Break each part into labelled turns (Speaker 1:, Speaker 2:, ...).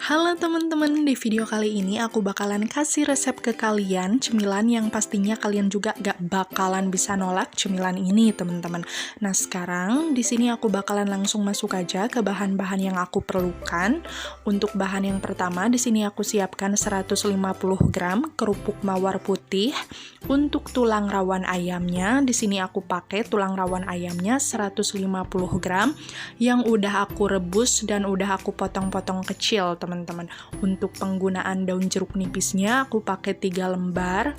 Speaker 1: Halo teman-teman, di video kali ini aku bakalan kasih resep ke kalian cemilan yang pastinya kalian juga gak bakalan bisa nolak cemilan ini teman-teman. Nah sekarang di sini aku bakalan langsung masuk aja ke bahan-bahan yang aku perlukan. Untuk bahan yang pertama di sini aku siapkan 150 gram kerupuk mawar putih. Untuk tulang rawan ayamnya di sini aku pakai tulang rawan ayamnya 150 gram yang udah aku rebus dan udah aku potong-potong kecil teman teman-teman. Untuk penggunaan daun jeruk nipisnya aku pakai 3 lembar.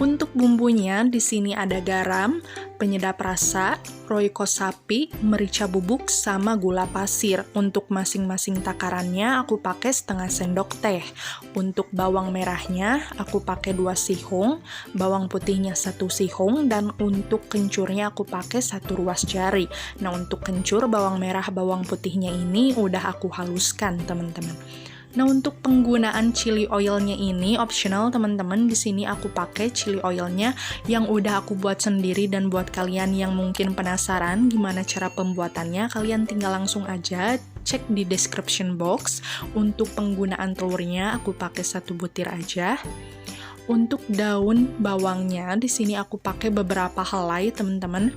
Speaker 1: Untuk bumbunya di sini ada garam, penyedap rasa, roiko sapi, merica bubuk, sama gula pasir. Untuk masing-masing takarannya aku pakai setengah sendok teh. Untuk bawang merahnya aku pakai dua sihung, bawang putihnya satu sihung, dan untuk kencurnya aku pakai satu ruas jari. Nah untuk kencur bawang merah bawang putihnya ini udah aku haluskan teman-teman. Nah, untuk penggunaan chili oilnya ini optional teman-teman. Di sini aku pakai chili oilnya yang udah aku buat sendiri dan buat kalian yang mungkin penasaran gimana cara pembuatannya, kalian tinggal langsung aja cek di description box. Untuk penggunaan telurnya aku pakai satu butir aja. Untuk daun bawangnya di sini aku pakai beberapa helai, teman-teman.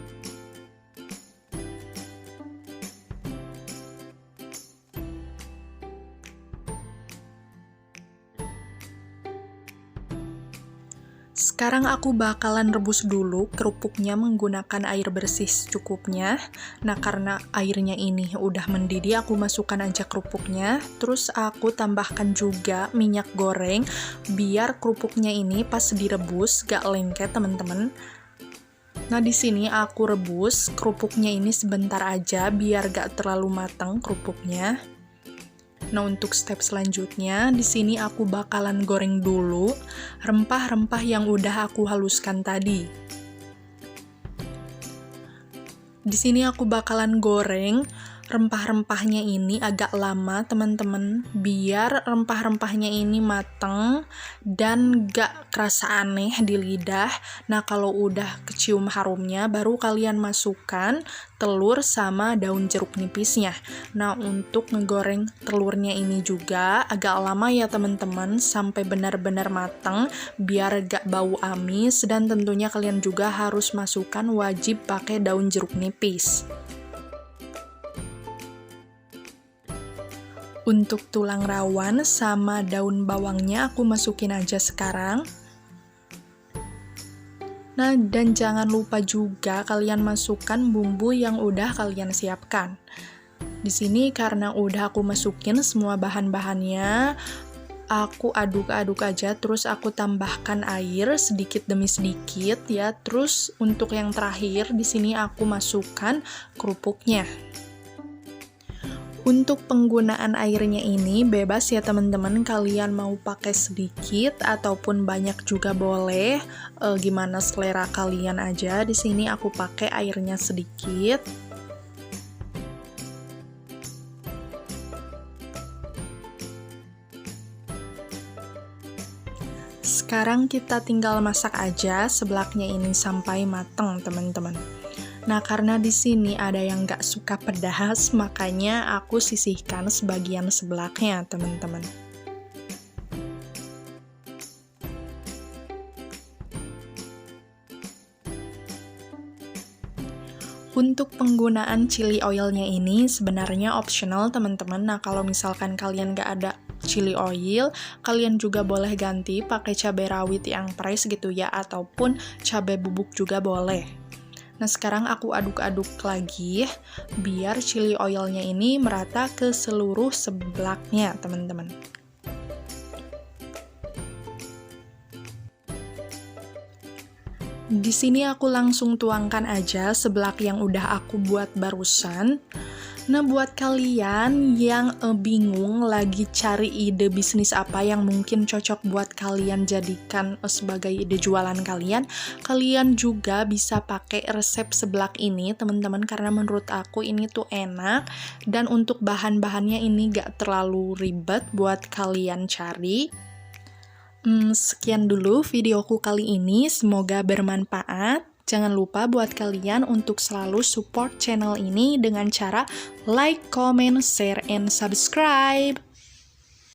Speaker 1: Sekarang aku bakalan rebus dulu kerupuknya menggunakan air bersih secukupnya. Nah, karena airnya ini udah mendidih, aku masukkan aja kerupuknya. Terus aku tambahkan juga minyak goreng biar kerupuknya ini pas direbus gak lengket, teman-teman. Nah, di sini aku rebus kerupuknya ini sebentar aja biar gak terlalu matang kerupuknya. Nah, untuk step selanjutnya, di sini aku bakalan goreng dulu rempah-rempah yang udah aku haluskan tadi. Di sini aku bakalan goreng rempah-rempahnya ini agak lama teman-teman. Biar rempah-rempahnya ini mateng dan gak kerasa aneh di lidah. Nah kalau udah kecium harumnya baru kalian masukkan telur sama daun jeruk nipisnya. Nah untuk ngegoreng telurnya ini juga agak lama ya teman-teman sampai benar-benar mateng biar gak bau amis. Dan tentunya kalian juga harus masukkan wajib pakai daun jeruk nipis Untuk tulang rawan sama daun bawangnya aku masukin aja sekarang. Nah, dan jangan lupa juga kalian masukkan bumbu yang udah kalian siapkan. Di sini karena udah aku masukin semua bahan-bahannya, aku aduk-aduk aja terus aku tambahkan air sedikit demi sedikit ya. Terus untuk yang terakhir di sini aku masukkan kerupuknya. Untuk penggunaan airnya ini bebas ya teman-teman, kalian mau pakai sedikit ataupun banyak juga boleh. E, gimana selera kalian aja. Di sini aku pakai airnya sedikit. Sekarang kita tinggal masak aja sebelaknya ini sampai mateng, teman-teman. Nah, karena di sini ada yang gak suka pedas, makanya aku sisihkan sebagian sebelaknya, teman-teman. Untuk penggunaan chili oilnya ini sebenarnya optional teman-teman. Nah kalau misalkan kalian gak ada chili oil, kalian juga boleh ganti pakai cabai rawit yang fresh gitu ya, ataupun cabai bubuk juga boleh. Nah, sekarang aku aduk-aduk lagi biar chili oilnya ini merata ke seluruh sebelaknya, teman-teman. Di sini aku langsung tuangkan aja seblak yang udah aku buat barusan. Nah, buat kalian yang uh, bingung lagi cari ide bisnis apa yang mungkin cocok buat kalian jadikan uh, sebagai ide jualan kalian, kalian juga bisa pakai resep seblak ini, teman-teman, karena menurut aku ini tuh enak dan untuk bahan-bahannya ini gak terlalu ribet buat kalian cari. Hmm, sekian dulu videoku kali ini, semoga bermanfaat. Jangan lupa buat kalian untuk selalu support channel ini dengan cara like, comment, share, and subscribe.